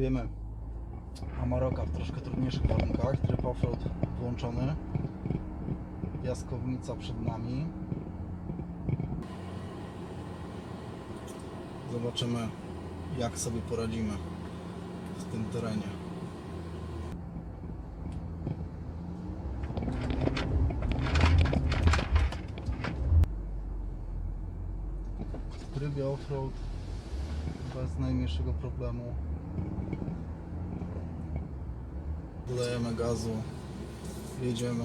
Testujemy Amaroka w troszkę trudniejszych warunkach. Tryb offroad włączony. Piaskownica przed nami. Zobaczymy jak sobie poradzimy w tym terenie. W trybie offroad bez najmniejszego problemu. Dodajemy gazu, jedziemy.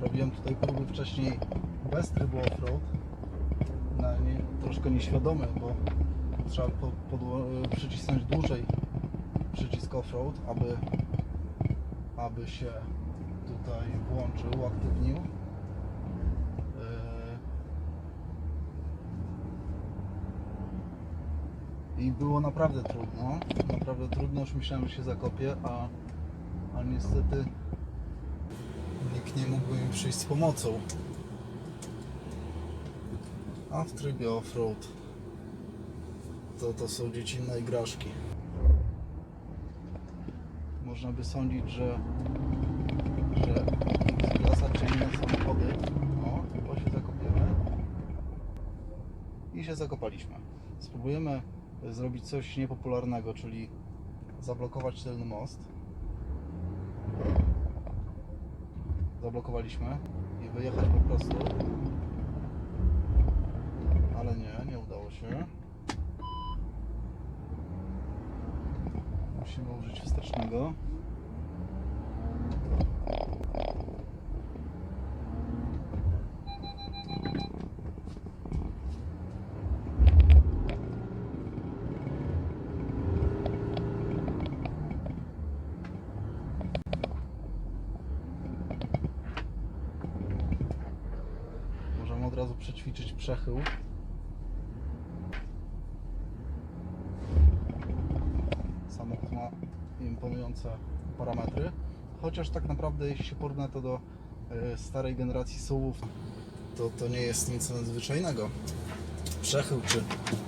Robiłem tutaj próby wcześniej bez trybu offroad. Na nie, troszkę nieświadomy, bo trzeba po, przycisnąć dłużej przycisk offroad, aby, aby się tutaj włączył, uaktywnił. Yy, I było naprawdę trudno. Naprawdę trudno, już myślałem, że się zakopię, a, a niestety nikt nie mógłby mi przyjść z pomocą. A w trybie offroad to, to są dziecinne igraszki. Można by sądzić, że, że klasa czy inne samochody. O, tylko się zakopiemy. I się zakopaliśmy. Spróbujemy zrobić coś niepopularnego, czyli zablokować tylny most. Zablokowaliśmy i wyjechać po prostu. Ale nie, nie udało się. Musimy użyć wstecznego. Możemy od razu przećwiczyć przechył. Samochód ma imponujące parametry. Chociaż tak naprawdę jeśli się porównać to do e, starej generacji SUVów, to, to nie jest nic nadzwyczajnego. Przechył czy,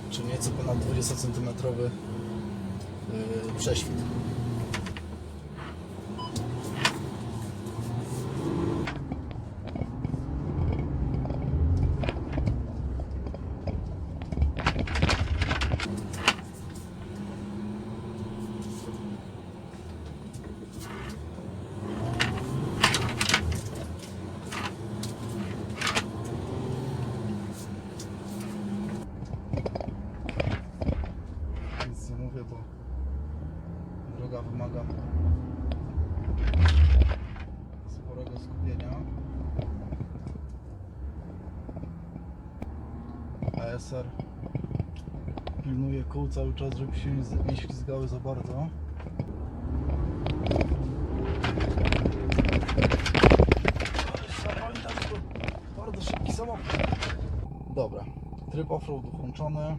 czy nieco ponad 20 cm prześwit. Cały czas, żeby się nie ślizgały za bardzo. Bardzo szybki samochód. Dobra, tryb offroad włączony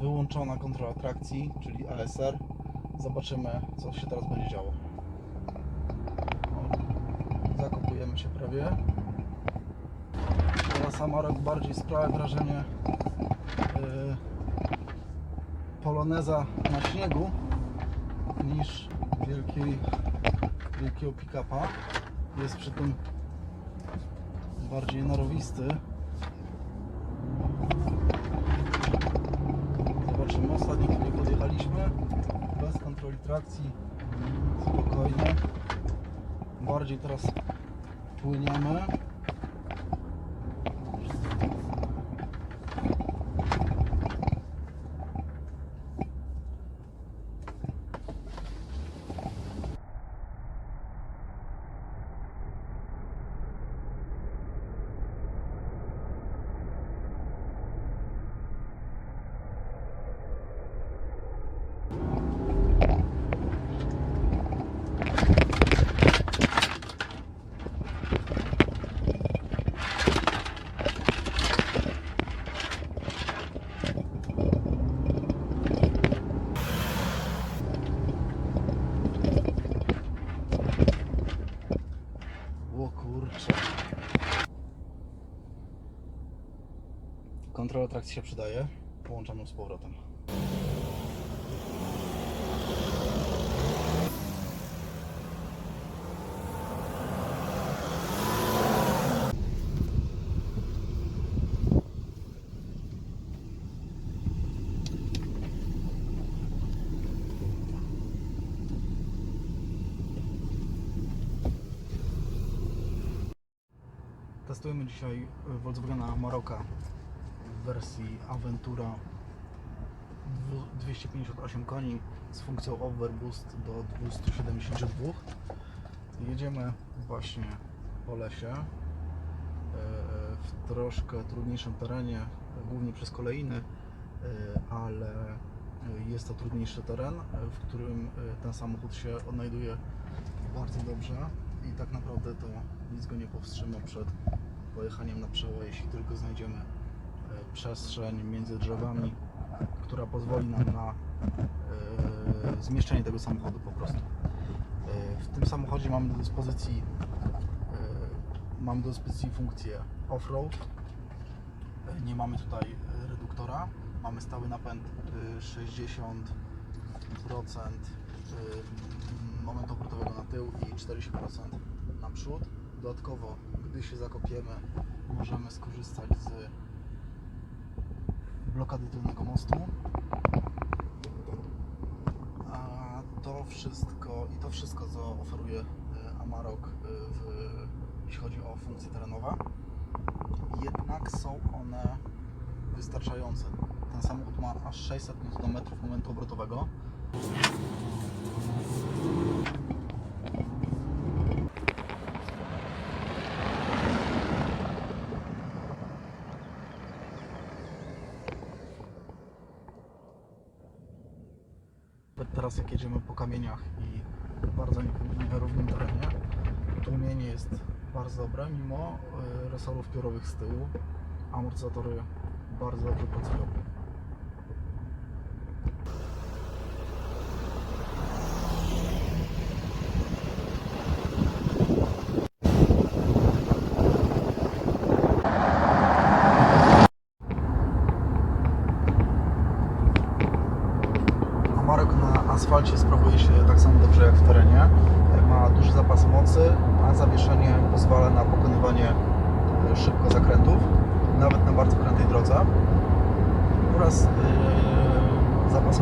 wyłączona kontrola trakcji, czyli ASR. Zobaczymy, co się teraz będzie działo. Zakopujemy się prawie. Teraz Amarok bardziej sprawia wrażenie yy, poloneza na śniegu niż wielkiej, wielkiego pick-upa. Jest przy tym bardziej narowisty. Zobaczymy, ostatnio kiedy podjechaliśmy bez kontroli trakcji spokojnie bardziej teraz płyniemy trakcji się przydaje. Połączamy z powrotem. Testujemy dzisiaj Volkswagena Maroka wersji Aventura dwu- 258 koni z funkcją Overboost do 272. Jedziemy właśnie po lesie e, w troszkę trudniejszym terenie, głównie przez kolejny, e, ale jest to trudniejszy teren, w którym e, ten samochód się odnajduje bardzo dobrze i tak naprawdę to nic go nie powstrzyma przed pojechaniem na przełaj, jeśli tylko znajdziemy przestrzeń między drzewami, która pozwoli nam na e, zmieszczenie tego samochodu po prostu. E, W tym samochodzie mamy do dyspozycji e, mamy do dyspozycji funkcję off-road. Nie mamy tutaj reduktora. Mamy stały napęd e, 60% e, momentu obrotowego na tył i 40% na przód. Dodatkowo, gdy się zakopiemy, możemy skorzystać z blokady tylnego mostu. A to wszystko i to wszystko, co oferuje e, Amarok, e, w, jeśli chodzi o funkcje terenowe, jednak są one wystarczające. Ten samochód ma aż 600 Nm momentu obrotowego. Teraz jak jedziemy po kamieniach i bardzo nierównym terenie, tłumienie jest bardzo dobre, mimo e, resorów piórowych z tyłu. Amortyzatory bardzo dobrze pracują. Amarok na asfalcie sprawuje się tak samo dobrze jak w terenie. Ma duży zapas mocy, a zawieszenie pozwala na pokonywanie e, szybko zakrętów, nawet na bardzo krętej drodze. Oraz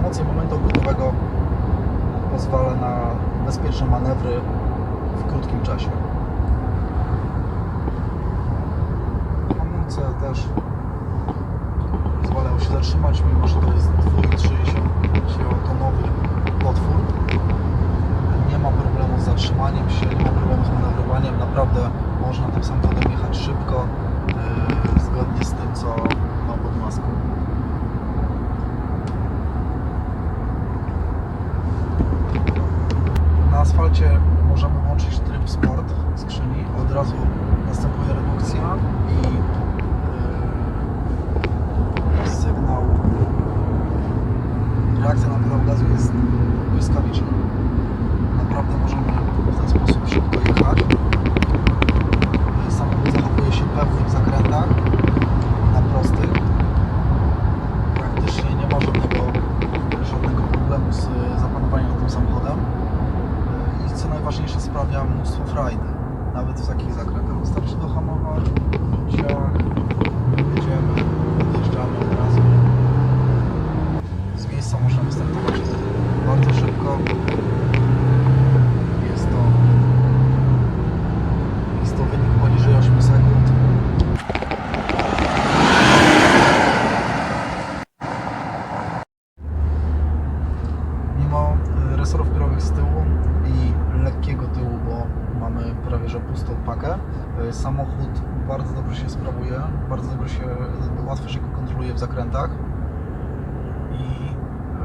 mocy momentu obrotowego pozwala na bezpieczne manewry w krótkim czasie. Hamulce też pozwalają się zatrzymać, mimo że to jest 2,3-tonowy potwór. Nie ma problemu z zatrzymaniem się, nie ma problemu z manewrowaniem. Naprawdę można tym samochodem jechać szybko, yy, zgodnie z tym, co ma pod maską. Na asfalcie możemy włączyć tryb sport skrzyni. Od razu następuje redukcja i yy, sygnał reakcja na pedał gazu jest błyskawiczna. Naprawdę możemy w ten sposób szybko jechać. Samochód zachowuje się pewnie w zakrętach na prostych. Praktycznie nie ma żadnego, żadnego problemu z zapanowaniem nad tym samochodem. I co najważniejsze sprawia mnóstwo frajdy. Nawet w takich zakrętach. Wystarczy dohamować, ciach, jedziemy, odjeżdżamy od razu z miejsca można wystartować bardzo szybko. Jest to, jest to wynik poniżej 8 sekund. Mimo y, resorów piórowych z tyłu i lekkiego tyłu, bo mamy prawie że pustą pakę, y, samochód bardzo dobrze się sprawuje, bardzo dobrze się, łatwo się go kontroluje w zakrętach i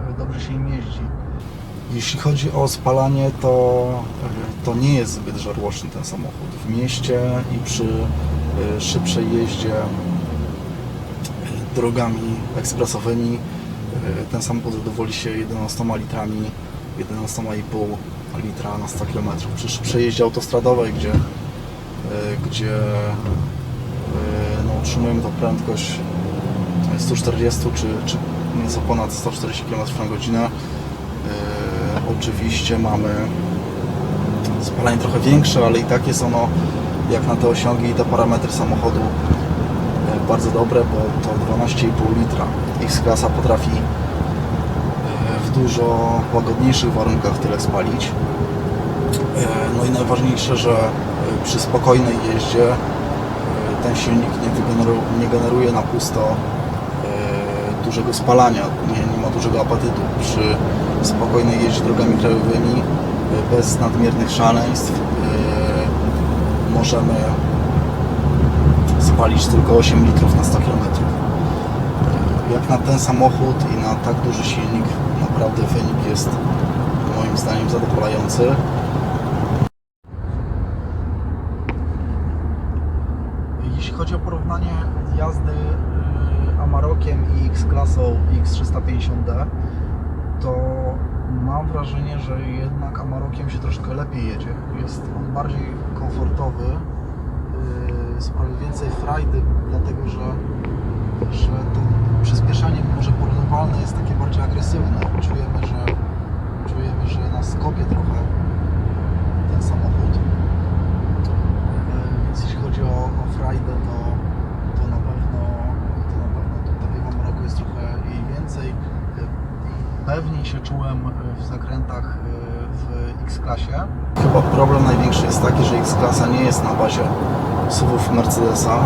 e, dobrze się im jeździ. Jeśli chodzi o spalanie, to, to nie jest zbyt żarłoczny ten samochód. W mieście i przy e, szybszej jeździe e, drogami ekspresowymi e, ten samochód zadowoli się 11 litrami, 11,5 litra na 100 km. Przy szybszej jeździe autostradowej, gdzie, gdzie no, utrzymujemy tą prędkość 140 czy, czy nieco ponad 140 km na godzinę. Oczywiście mamy spalanie trochę większe, ale i tak jest ono jak na te osiągi i te parametry samochodu e, bardzo dobre, bo to 12,5 litra. X-klasa potrafi e, w dużo łagodniejszych warunkach tyle spalić. E, No i najważniejsze, że przy spokojnej jeździe ten silnik nie, generuje na pusto dużego spalania, nie, nie ma dużego apetytu. Przy spokojnej jeździe drogami krajowymi, bez nadmiernych szaleństw, e, możemy spalić tylko 8 litrów na 100 km. E, Jak na ten samochód i na tak duży silnik, naprawdę wynik jest moim zdaniem zadowalający. Jeśli chodzi o porównanie jazdy y, Amarokiem i X-klasą X350D, to mam wrażenie, że jednak Amarokiem się troszkę lepiej jedzie. Jest on bardziej komfortowy, sprawia więcej frajdy, dlatego że, że to przyspieszanie może porównywalne jest takie bardziej agresywne. Czujemy, że, czujemy, że nas kopie trochę ten samochód. E, Więc jeśli chodzi o, o frajdę, to, to na pewno to na pewno tutaj w Ameryku jest trochę jej więcej. I Pewniej się czułem w zakrętach w X-klasie. Chyba problem największy jest taki, że X-klasa nie jest na bazie SUVów Mercedesa,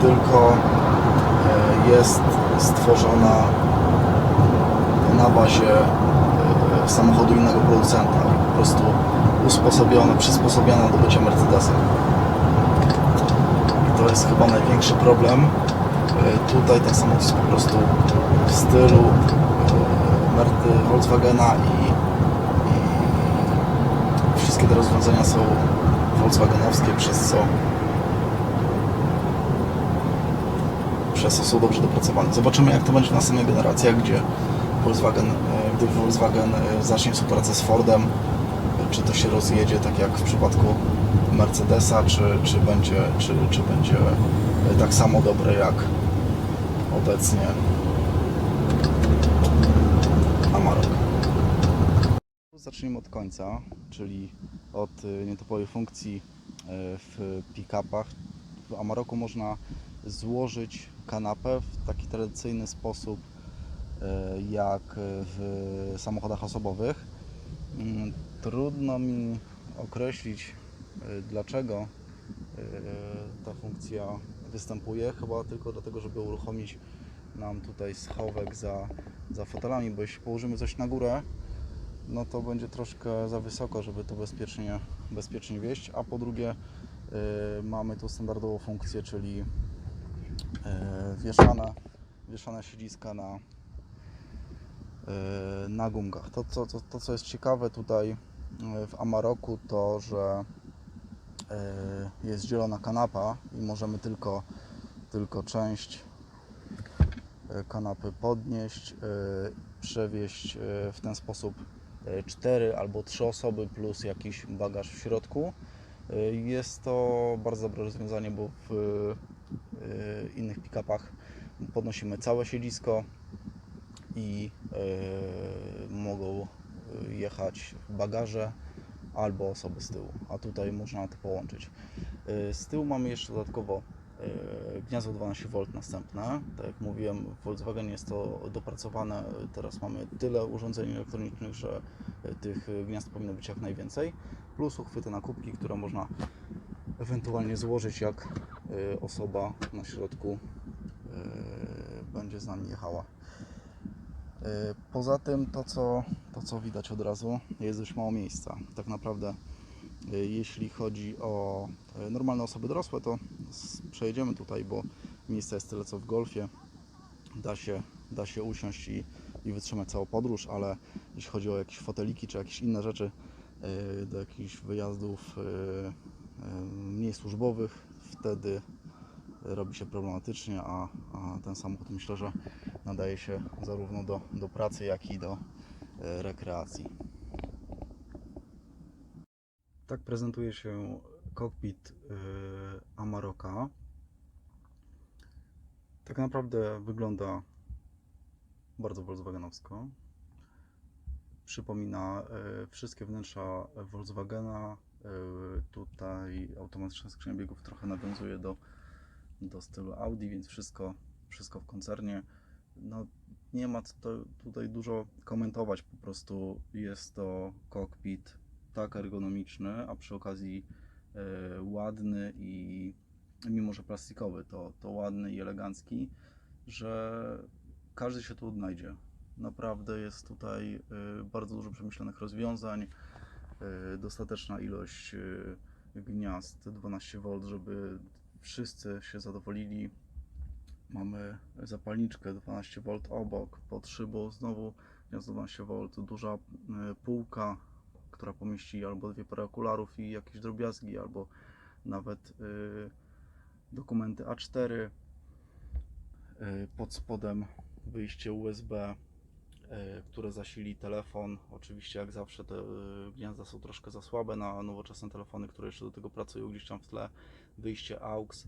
tylko e, jest stworzona na bazie e, samochodu innego producenta. Po prostu usposobiona, przysposobiona do bycia Mercedesem. I to jest chyba największy problem. E, Tutaj ten samochód jest po prostu w stylu Volkswagena i wszystkie te rozwiązania są Volkswagenowskie, przez co przez co są dobrze dopracowane. Zobaczymy jak to będzie w następnych generacjach, gdzie Volkswagen, e, gdy Volkswagen e, zacznie współpracę z Fordem, czy to się rozjedzie tak jak w przypadku Mercedesa, czy, czy, będzie, czy, czy będzie tak samo dobre jak obecnie Amarok. Od końca, czyli od y, nietypowej funkcji y, w pick-upach. W Amaroku można złożyć kanapę w taki tradycyjny sposób y, jak w samochodach osobowych. Mm, Trudno mi określić dlaczego ta funkcja występuje. Chyba tylko dlatego, żeby uruchomić nam tutaj schowek za, za fotelami, bo jeśli położymy coś na górę, no to będzie troszkę za wysoko, żeby to bezpiecznie, bezpiecznie wieść. A po drugie, y, mamy tu standardową funkcję, czyli y, wieszane, wieszane siedziska na, y, na gumkach. To co, to, to, co jest ciekawe tutaj y, w Amaroku, to że y, jest zielona kanapa i możemy tylko, tylko część kanapy podnieść, przewieźć w ten sposób 4 albo 3 osoby plus jakiś bagaż w środku. Y, Jest to bardzo dobre rozwiązanie, bo w y, innych pick-upach podnosimy całe siedzisko i y, mogą jechać bagaże albo osoby z tyłu, a tutaj można to połączyć. Z tyłu mamy jeszcze dodatkowo gniazdo 12V następne. Tak jak mówiłem, w Volkswagen jest to dopracowane. Teraz mamy tyle urządzeń elektronicznych, że y, tych y, gniazd powinno być jak najwięcej. Plus uchwyty na kubki, które można ewentualnie złożyć, jak osoba na środku będzie z nami jechała. Poza tym to co, to, co widać od razu, jest dość mało miejsca. Tak naprawdę, jeśli chodzi o normalne osoby dorosłe, to przejedziemy tutaj, bo miejsca jest tyle co w golfie. Da się, da się usiąść i, i wytrzymać całą podróż, ale jeśli chodzi o jakieś foteliki czy jakieś inne rzeczy y, do jakichś wyjazdów y, y, mniej służbowych, wtedy robi się problematycznie, a, a ten samochód myślę, że nadaje się zarówno do, do pracy, jak i do e, rekreacji. Tak prezentuje się kokpit e, Amaroka. Tak naprawdę wygląda bardzo Volkswagenowsko. Przypomina e, wszystkie wnętrza Volkswagena. E, tutaj automatyczna skrzynia biegów trochę nawiązuje do, do stylu Audi, więc wszystko, wszystko w koncernie. No, nie ma co tutaj dużo komentować, po prostu jest to kokpit tak ergonomiczny, a przy okazji e, ładny i mimo, że plastikowy, to, to ładny i elegancki, że każdy się tu odnajdzie. Naprawdę jest tutaj y, bardzo dużo przemyślanych rozwiązań, y, dostateczna ilość y, gniazd 12V, żeby wszyscy się zadowolili. Mamy zapalniczkę 12V obok, pod szybą znowu gniazdo 12V, duża półka, która pomieści albo dwie pary okularów i jakieś drobiazgi, albo nawet dokumenty A4. Y, Pod spodem wyjście USB, y, które zasili telefon. Oczywiście, jak zawsze, te y, gniazda są troszkę za słabe na nowoczesne telefony, które jeszcze do tego pracują gdzieś tam w tle. Wyjście AUX.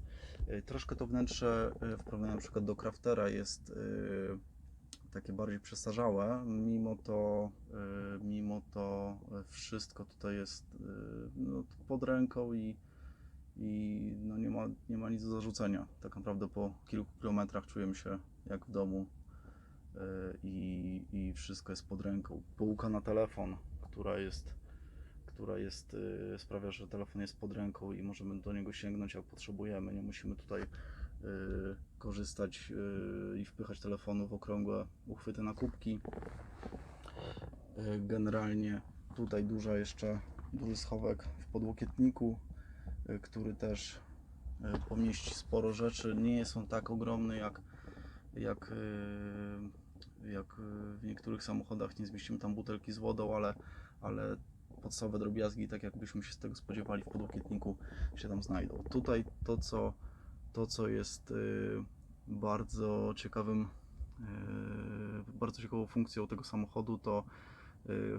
Troszkę to wnętrze w porównaniu na przykład do Craftera jest takie bardziej przestarzałe, mimo to, mimo to wszystko tutaj jest no, pod ręką i, i no nie, ma, nie ma nic do zarzucenia. Tak naprawdę po kilku kilometrach czujemy się jak w domu y, i, i wszystko jest pod ręką. Półka na telefon, która jest, która jest y, sprawia, że telefon jest pod ręką i możemy do niego sięgnąć jak potrzebujemy. Nie musimy tutaj y, korzystać i wpychać telefonu w okrągłe uchwyty na kubki. Generalnie tutaj duża jeszcze duży schowek w podłokietniku, który też y, pomieści sporo rzeczy. Nie on tak ogromny jak, jak, y, jak w niektórych samochodach. Nie zmieścimy tam butelki z wodą, ale, ale podstawowe drobiazgi, tak jakbyśmy się z tego spodziewali w podłokietniku, się tam znajdą. Tutaj to, co, to, co jest y, bardzo ciekawym, bardzo ciekawą funkcją tego samochodu, to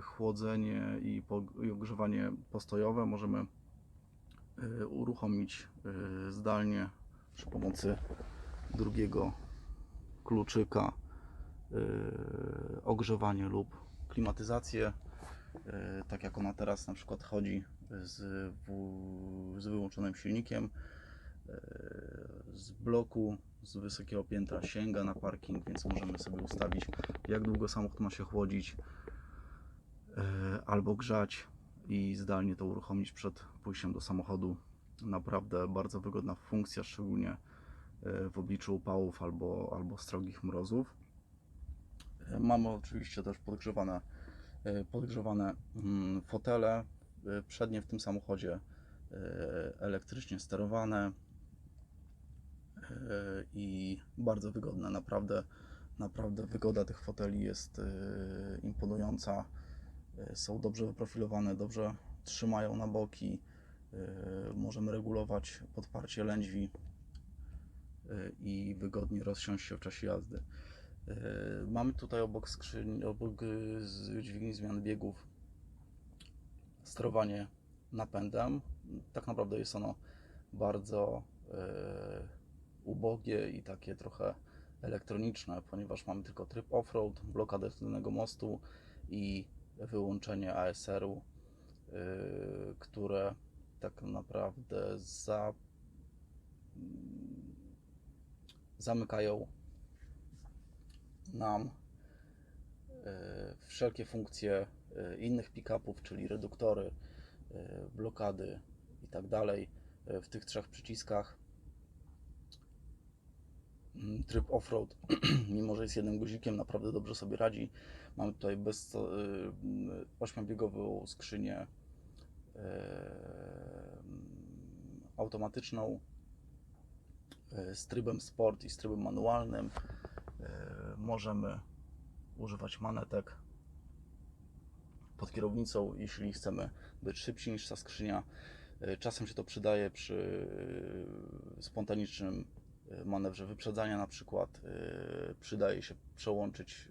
chłodzenie i, ogrzewanie postojowe. Możemy uruchomić y, zdalnie przy pomocy drugiego kluczyka y, ogrzewanie lub klimatyzację. Y, Tak jak ona teraz na przykład chodzi z, z wyłączonym silnikiem y, z bloku z wysokiego piętra sięga na parking, więc możemy sobie ustawić jak długo samochód ma się chłodzić y, albo grzać i zdalnie to uruchomić przed pójściem do samochodu. Naprawdę bardzo wygodna funkcja, szczególnie y, w obliczu upałów albo, albo strogich mrozów. Y, Mamy oczywiście też podgrzewane, y, podgrzewane mm, fotele przednie w tym samochodzie elektrycznie sterowane i bardzo wygodne. Naprawdę, naprawdę wygoda tych foteli jest imponująca. Y, Są dobrze wyprofilowane, dobrze trzymają na boki. Y, Możemy regulować podparcie lędźwi y, i wygodnie rozsiąść się w czasie jazdy. Mamy tutaj obok skrzyni, obok dźwigni zmian biegów sterowanie napędem. Tak naprawdę jest ono bardzo e, ubogie i takie trochę elektroniczne, ponieważ mamy tylko tryb off-road, blokadę tylnego mostu i wyłączenie ASR-u, e, które tak naprawdę za, zamykają nam e, wszelkie funkcje e, innych pick-upów, czyli reduktory, blokady i tak dalej w tych trzech przyciskach. Mm, Tryb off-road, mimo że jest jednym guzikiem, naprawdę dobrze sobie radzi. Mamy tutaj bez, y, mm, ośmiobiegową skrzynię mm, automatyczną z trybem sport i z trybem manualnym. Możemy używać manetek pod kierownicą, jeśli chcemy być szybsi niż ta skrzynia. Czasem się to przydaje przy spontanicznym manewrze wyprzedzania na przykład. E, Przydaje się przełączyć,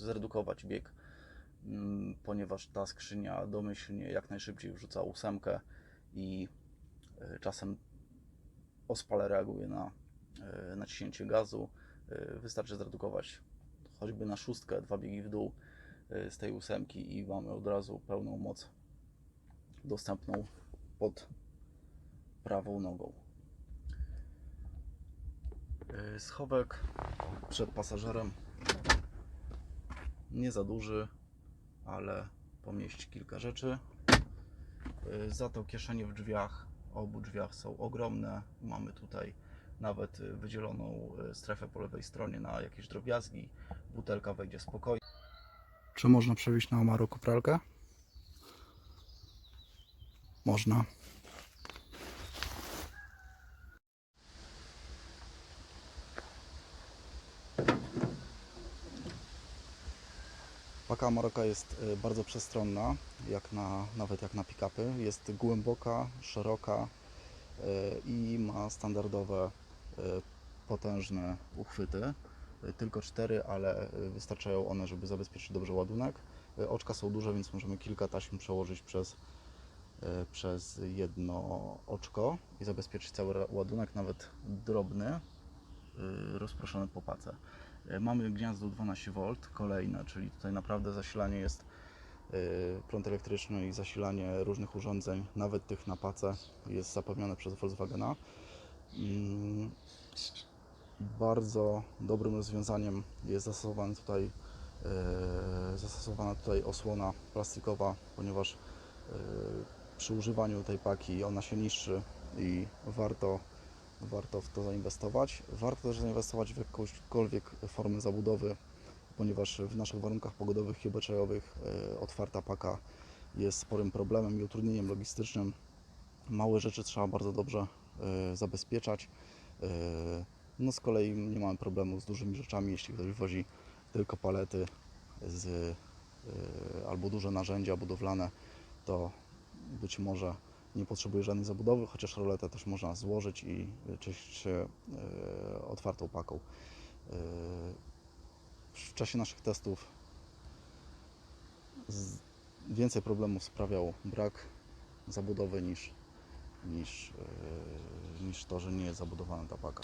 e, zredukować bieg, mm, ponieważ ta skrzynia domyślnie jak najszybciej wrzuca ósemkę i e, czasem ospale reaguje na naciśnięcie gazu. Wystarczy zredukować choćby na szóstkę, dwa biegi w dół z tej ósemki i mamy od razu pełną moc dostępną pod prawą nogą. E, Schowek przed pasażerem nie za duży, ale pomieści kilka rzeczy. Y, Za to kieszenie w drzwiach, obu drzwiach są ogromne. Mamy tutaj nawet y, wydzieloną strefę po lewej stronie na jakieś drobiazgi. Butelka wejdzie spokojnie. Czy można przewieźć na Amaroko pralkę? Można. Paka Amaroko jest y, bardzo przestronna, jak na, nawet jak na pick-upy. Jest głęboka, szeroka y, i ma standardowe y, potężne uchwyty. Tylko cztery, ale wystarczają one, żeby zabezpieczyć dobrze ładunek. Oczka są duże, więc możemy kilka taśm przełożyć przez, przez jedno oczko i zabezpieczyć cały ładunek, nawet drobny, rozproszony po pace. Y, Mamy gniazdo 12V kolejne, czyli tutaj naprawdę zasilanie jest y, prąd elektryczny i zasilanie różnych urządzeń, nawet tych na pace, jest zapewnione przez Volkswagena. Mm, Bardzo dobrym rozwiązaniem jest zastosowane tutaj, e, zastosowana tutaj osłona plastikowa, ponieważ e, przy używaniu tej paki ona się niszczy i warto, warto w to zainwestować. Warto też zainwestować w jakąśkolwiek formę zabudowy, ponieważ w naszych warunkach pogodowych i obyczajowych e, otwarta paka jest sporym problemem i utrudnieniem logistycznym. Małe rzeczy trzeba bardzo dobrze e, zabezpieczać. E, No z kolei nie mamy problemu z dużymi rzeczami, jeśli ktoś wozi tylko palety z, albo duże narzędzia budowlane, to być może nie potrzebuje żadnej zabudowy, chociaż roletę też można złożyć i czyścić się y, otwartą paką. Y, W czasie naszych testów więcej problemów sprawiał brak zabudowy niż, niż, y, niż to, że nie jest zabudowana ta paka.